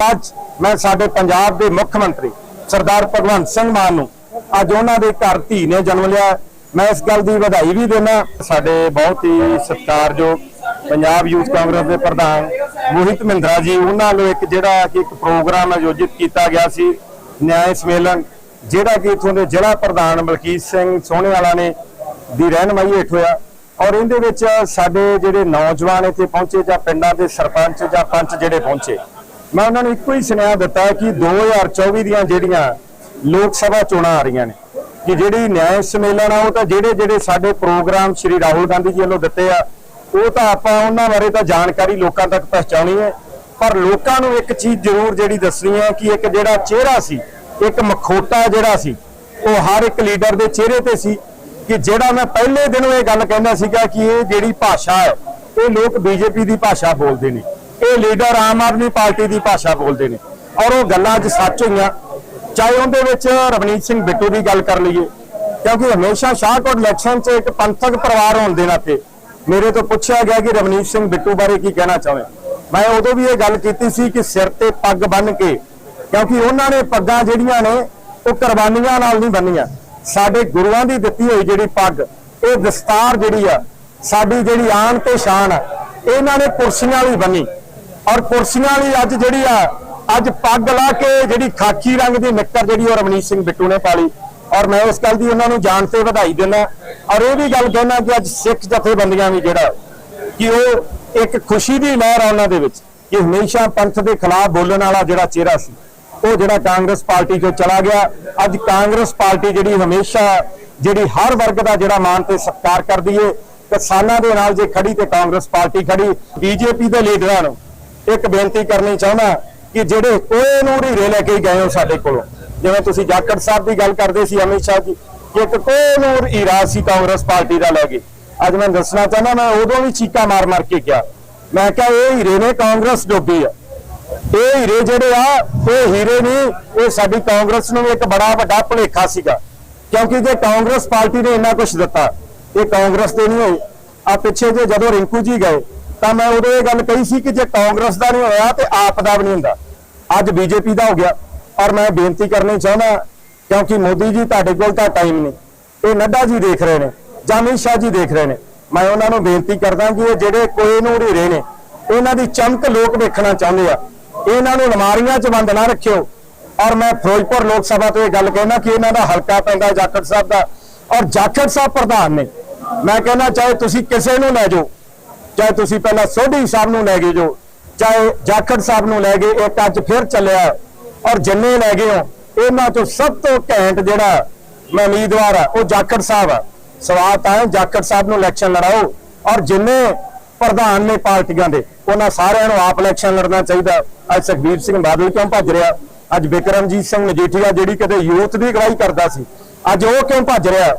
ਅੱਜ ਮੈਂ ਸਾਡੇ ਪੰਜਾਬ ਦੇ ਮੁੱਖ ਮੰਤਰੀ ਸਰਦਾਰ ਭਗਵੰਤ ਸਿੰਘ ਮਾਨ ਨੂੰ ਅੱਜ ਉਹਨਾਂ ਦੇ ਘਰ ਧੀ ਨੇ ਜਨਮ ਲਿਆ। ਮੈਂ ਇਸ ਗੱਲ ਦੀ ਵਧਾਈ ਵੀ ਦੇਣਾ ਸਾਡੇ ਬਹੁਤ ਹੀ ਸਤਿਕਾਰਯੋਗ ਪੰਜਾਬ ਯੂਥ ਕਾਂਗਰਸ ਦੇ ਪ੍ਰਧਾਨ ਮੋਹਿਤ ਮਹਿੰਦਰਾ ਜੀ, ਉਹਨਾਂ ਨੂੰ ਇੱਕ ਜਿਹੜਾ ਕਿ ਇੱਕ ਪ੍ਰੋਗਰਾਮ ਆਯੋਜਿਤ ਕੀਤਾ ਗਿਆ ਸੀ, ਨਿਆਂ ਸਮੇਲਨ ਜਿਹੜਾ ਕਿ ਇਥੋਂ ਦੇ ਜ਼ਿਲ੍ਹਾ ਪ੍ਰਧਾਨ ਮਲਕੀਤ ਸਿੰਘ ਸੋਹਣੇ ਵਾਲਾ ਨੇ ਦੀ ਰਹਿਨਮਾਈ ਹੇਠ ਹੋਇਆ। ਔਰ ਇਹਦੇ ਵਿੱਚ ਸਾਡੇ ਜਿਹੜੇ ਨੌਜਵਾਨ ਇੱਥੇ ਪਹੁੰਚੇ ਜਾਂ ਪਿੰਡਾਂ ਦੇ ਸਰਪੰਚ ਜਾਂ ਪੰਚ ਜਿਹੜੇ ਪਹੁੰਚੇ ਮੈਂ ਉਹਨਾਂ ਨੂੰ ਇੱਕੋ ਹੀ ਸੁਨੇਹਾ ਦਿੱਤਾ ਕਿ 2024 ਦੀਆਂ ਜਿਹੜੀਆਂ ਲੋਕ ਸਭਾ ਚੋਣਾਂ ਆ ਰਹੀਆਂ ਨੇ, ਕਿ ਜਿਹੜੀ ਨਿਆਂ ਸੰਮੇਲਨ ਆ, ਉਹ ਤਾਂ ਜਿਹੜੇ ਜਿਹੜੇ ਸਾਡੇ ਪ੍ਰੋਗਰਾਮ ਸ਼੍ਰੀ ਰਾਹੁਲ ਗਾਂਧੀ ਜੀ ਵੱਲੋਂ ਦਿੱਤੇ ਆ, ਉਹ ਤਾਂ ਆਪਾਂ ਉਹਨਾਂ ਬਾਰੇ ਤਾਂ ਜਾਣਕਾਰੀ ਲੋਕਾਂ ਤੱਕ ਪਹੁੰਚਾਉਣੀ ਹੈ। ਪਰ ਲੋਕਾਂ ਨੂੰ ਇੱਕ ਚੀਜ਼ ਜ਼ਰੂਰ ਜਿਹੜੀ ਦੱਸਣੀ ਹੈ ਕਿ ਇੱਕ ਜਿਹੜਾ ਚਿਹਰਾ ਸੀ, ਇੱਕ ਮਖੋਟਾ ਜਿਹੜਾ ਸੀ, ਉਹ ਹਰ ਇੱਕ ਲੀਡਰ ਦੇ ਚਿਹਰੇ ਤੇ ਸੀ ਕਿ ਜਿਹੜਾ ਮੈਂ ਪਹਿਲੇ ਦਿਨੋਂ ਇਹ ਗੱਲ ਕਹਿੰਦਾ ਸੀਗਾ ਕਿ ਇਹ ਜਿਹੜੀ ਭਾਸ਼ਾ ਹੈ, ਇਹ ਲੋਕ ਬੀਜੇਪੀ ਦੀ ਭਾਸ਼ਾ ਬੋਲਦੇ ਨੇ। ਇਹ ਲੀਡਰ ਆਮ ਆਦਮੀ ਪਾਰਟੀ ਦੀ ਭਾਸ਼ਾ ਬੋਲਦੇ ਨੇ। ਔਰ ਉਹ ਗੱਲਾਂ ਅੱਜ ਸੱਚ ਹੋਈਆਂ। ਚਾਹੇ ਉਹਦੇ ਵਿੱਚ ਰਵਨੀਤ ਸਿੰਘ ਬਿੱਟੂ ਦੀ ਗੱਲ ਕਰ ਲਈਏ, ਕਿਉਂਕਿ ਹਮੇਸ਼ਾ ਸ਼ਾਹਕੋਟ ਇਲੈਕਸ਼ਨ 'ਚ ਇੱਕ ਪੰਥਕ ਪਰਿਵਾਰ ਹੋਣ ਦੇ ਨਾਤੇ ਮੇਰੇ ਤੋਂ ਪੁੱਛਿਆ ਗਿਆ ਕਿ ਰਵਨੀਤ ਸਿੰਘ ਬਿੱਟੂ ਬਾਰੇ ਕੀ ਕਹਿਣਾ ਚਾਹਵੇਂ ਮੈਂ ਉਦੋਂ ਵੀ ਇਹ ਗੱਲ ਕੀਤੀ ਸੀ ਕਿ ਸਿਰ ਤੇ ਪੱਗ ਬੰਨ ਕੇ, ਕਿਉਂਕਿ ਉਹਨਾਂ ਨੇ ਪੱਗਾਂ ਜਿਹੜੀਆਂ ਨੇ, ਉਹ ਕੁਰਬਾਨੀਆਂ ਨਾਲ ਨਹੀਂ ਬੰਨੀਆਂ। ਸਾਡੇ ਗੁਰੂਆਂ ਦੀ ਦਿੱਤੀ ਹੋਈ ਜਿਹੜੀ ਪੱਗ ਇਹ ਦਸਤਾਰ ਜਿਹੜੀ ਆ, ਸਾਡੀ ਜਿਹੜੀ ਆਨ ਤੇ ਸ਼ਾਨ ਆ, ਇਹਨਾਂ ਨੇ ਕੁਰਸੀਆਂ ਲਈ ਬੰਨੀ ਔਰ ਕੁਰਸੀਆਂ ਲਈ ਅੱਜ ਜਿਹੜੀ ਆ, ਅੱਜ ਪੱਗ ਲਾ ਕੇ ਜਿਹੜੀ ਖਾਕੀ ਰੰਗ ਦੀ ਨਿੱਕਰ ਜਿਹੜੀ ਉਹ ਰਮਨੀਤ ਸਿੰਘ ਬਿੱਟੂ ਨੇ ਪਾਲੀ ਔਰ ਮੈਂ ਉਸ ਗੱਲ ਦੀ ਉਹਨਾਂ ਨੂੰ ਜਾਣ ਤੇ ਵਧਾਈ ਦਿੰਦਾ ਔਰ ਇਹ ਵੀ ਗੱਲ ਕਹਿਣਾ ਕਿ ਅੱਜ ਸਿੱਖ ਜਥੇਬੰਦੀਆਂ ਵੀ ਜਿਹੜਾ, ਕਿ ਉਹ ਇੱਕ ਖੁਸ਼ੀ ਦੀ ਲਹਿਰ ਆ ਉਹਨਾਂ ਦੇ ਵਿੱਚ, ਕਿ ਹਮੇਸ਼ਾ ਪੰਥ ਦੇ ਖਿਲਾਫ ਬੋਲਣ ਵਾਲਾ ਜਿਹੜਾ ਚਿਹਰਾ ਸੀ, ਉਹ ਜਿਹੜਾ ਕਾਂਗਰਸ ਪਾਰਟੀ ਚੋਂ ਚਲਾ ਗਿਆ। ਅੱਜ ਕਾਂਗਰਸ ਪਾਰਟੀ ਜਿਹੜੀ ਹਮੇਸ਼ਾ ਜਿਹੜੀ ਹਰ ਵਰਗ ਦਾ ਜਿਹੜਾ ਮਾਣ ਤੇ ਸਤਿਕਾਰ ਕਰਦੀ ਏ। ਕਿਸਾਨਾਂ ਦੇ ਨਾਲ ਜੇ ਖੜੀ ਤੇ ਕਾਂਗਰਸ ਪਾਰਟੀ ਖੜੀ, ਬੀਜੇਪੀ ਦੇ ਲੀਡਰਾਂ ਨੂੰ ਇੱਕ ਬੇਨਤੀ ਕਰਨੀ ਚਾਹੁੰਦਾ ਕਿ ਜਿਹੜੇ ਕੋਈ ਨੂੰ ਹੀਰੇ ਲੈ ਕੇ ਗਏ ਹੋ ਸਾਡੇ ਕੋਲੋਂ, ਜਿਵੇਂ ਤੁਸੀਂ ਜਾਖੜ ਸਾਹਿਬ ਦੀ ਗੱਲ ਕਰਦੇ ਸੀ, ਅਮਿਤ ਸ਼ਾਹ ਜੀ, ਕਿ ਇੱਕ ਕੋਈ ਨੂਰ ਸੀ ਕਾਂਗਰਸ ਪਾਰਟੀ ਦਾ ਲੈ ਗਏ ਅੱਜ ਮੈਂ ਦੱਸਣਾ ਚਾਹੁੰਦਾ, ਮੈਂ ਉਦੋਂ ਵੀ ਚੀਕਾ ਮਾਰ ਮਾਰ ਕੇ ਕਿਹਾ ਮੈਂ ਕਿਹਾ, ਇਹ ਹੀਰੇ ਨੇ ਕਾਂਗਰਸ ਡੋਬੀ ਆ। ਇਹ ਹੀਰੇ ਜਿਹੜੇ ਆ ਇਹ ਹੀਰੇ ਨਹੀਂ ਇਹ ਸਾਡੀ ਕਾਂਗਰਸ ਨੂੰ ਵੀ ਇੱਕ ਬੜਾ ਵੱਡਾ ਭੁਲੇਖਾ ਸੀਗਾ। ਕਿਉਂਕਿ ਜੇ ਕਾਂਗਰਸ ਪਾਰਟੀ ਨੇ ਇੰਨਾ ਕੁਝ ਦਿੱਤਾ, ਇਹ ਕਾਂਗਰਸ ਦੇ ਨਹੀਂ ਹੋਈ ਆ ਪਿੱਛੇ ਜੇ ਜਦੋਂ ਰਿੰਕੂ ਜੀ ਗਏ ਤਾਂ ਮੈਂ ਉਦੋਂ ਇਹ ਗੱਲ ਕਹੀ ਸੀ ਕਿ ਜੇ ਕਾਂਗਰਸ ਦਾ ਨਹੀਂ ਹੋਇਆ ਤੇ ਆਪ ਦਾ ਵੀ ਨਹੀਂ ਹੁੰਦਾ। ਅੱਜ ਬੀਜੇਪੀ ਦਾ ਹੋ ਗਿਆ ਔਰ ਮੈਂ ਬੇਨਤੀ ਕਰਨੀ ਚਾਹੁੰਦਾ ਕਿਉਂਕਿ ਮੋਦੀ ਜੀ ਤੁਹਾਡੇ ਕੋਲ ਤਾਂ ਟਾਈਮ ਨਹੀਂ। ਇਹ ਨੱਡਾ ਜੀ ਦੇਖ ਰਹੇ ਨੇ, ਜਾਂ ਅਮਿਤ ਸ਼ਾਹ ਜੀ ਦੇਖ ਰਹੇ ਨੇ। ਮੈਂ ਉਹਨਾਂ ਨੂੰ ਬੇਨਤੀ ਕਰਦਾ ਕਿ ਇਹ ਜਿਹੜੇ ਕੋਏ ਨੂੰ ਹੀਰੇ ਨੇ, ਇਹਨਾਂ ਦੀ ਚਮਕ ਲੋਕ ਵੇਖਣਾ ਚਾਹੁੰਦੇ ਆ। ਇਹਨਾਂ ਨੂੰ ਅਲਮਾਰੀਆਂ 'ਚ ਬੰਦ ਨਾ ਰੱਖਿਓ। ਔਰ ਮੈਂ ਫਿਰੋਜ਼ਪੁਰ ਲੋਕ ਸਭਾ ਤੋਂ ਇਹ ਗੱਲ ਕਹਿਣਾ ਕਿ ਇਹਨਾਂ ਦਾ ਹਲਕਾ ਪੈਂਦਾ ਜਾਖੜ ਸਾਹਿਬ ਦਾ। ਔਰ ਜਾਖੜ ਸਾਹਿਬ ਪ੍ਰਧਾਨ ਨੇ। ਮੈਂ ਕਹਿੰਦਾ ਚਾਹੇ ਤੁਸੀਂ ਕਿਸੇ ਨੂੰ ਲੈ ਜਾਓ ਚਾਹੇ ਤੁਸੀਂ ਪਹਿਲਾਂ ਸੋਢੀ ਸਾਹਿਬ ਨੂੰ ਲੈ ਗਏ ਜੋ ਚਾਹੇ ਜਾਖੜ ਸਾਹਿਬ ਨੂੰ ਲੈ ਗਏ ਇੱਕ ਅੱਜ ਫਿਰ ਚੱਲਿਆ ਔਰ ਜਿੰਨੇ ਲੈ ਗਏ ਹੋ, ਇਹਨਾਂ ਤੋਂ ਸਭ ਤੋਂ ਘੈਂਟ ਜਿਹੜਾ ਮੈਂ ਉਮੀਦਵਾਰ ਆ ਉਹ ਜਾਖੜ ਸਾਹਿਬ ਆ ਸਵਾਲ ਤਾਂ ਹੈ ਜਾਖੜ ਸਾਹਿਬ ਨੂੰ ਇਲੈਕਸ਼ਨ ਲੜਾਓ। ਔਰ ਜਿੰਨੇ ਪ੍ਰਧਾਨ ਨੇ ਪਾਰਟੀਆਂ ਦੇ, ਉਹਨਾਂ ਸਾਰਿਆਂ ਨੂੰ ਆਪ ਇਲੈਕਸ਼ਨ ਲੜਨਾ ਚਾਹੀਦਾ। ਅੱਜ ਸੁਖਬੀਰ ਸਿੰਘ ਬਾਦਲ ਕਿਉਂ ਭੱਜ ਰਿਹਾ? ਅੱਜ ਬਿਕਰਮਜੀਤ ਸਿੰਘ ਮਜੀਠੀਆ ਜਿਹੜੀ ਕਦੇ ਯੂਥ ਦੀ ਅਗਵਾਈ ਕਰਦਾ ਸੀ, ਅੱਜ ਉਹ ਕਿਉਂ ਭੱਜ ਰਿਹਾ?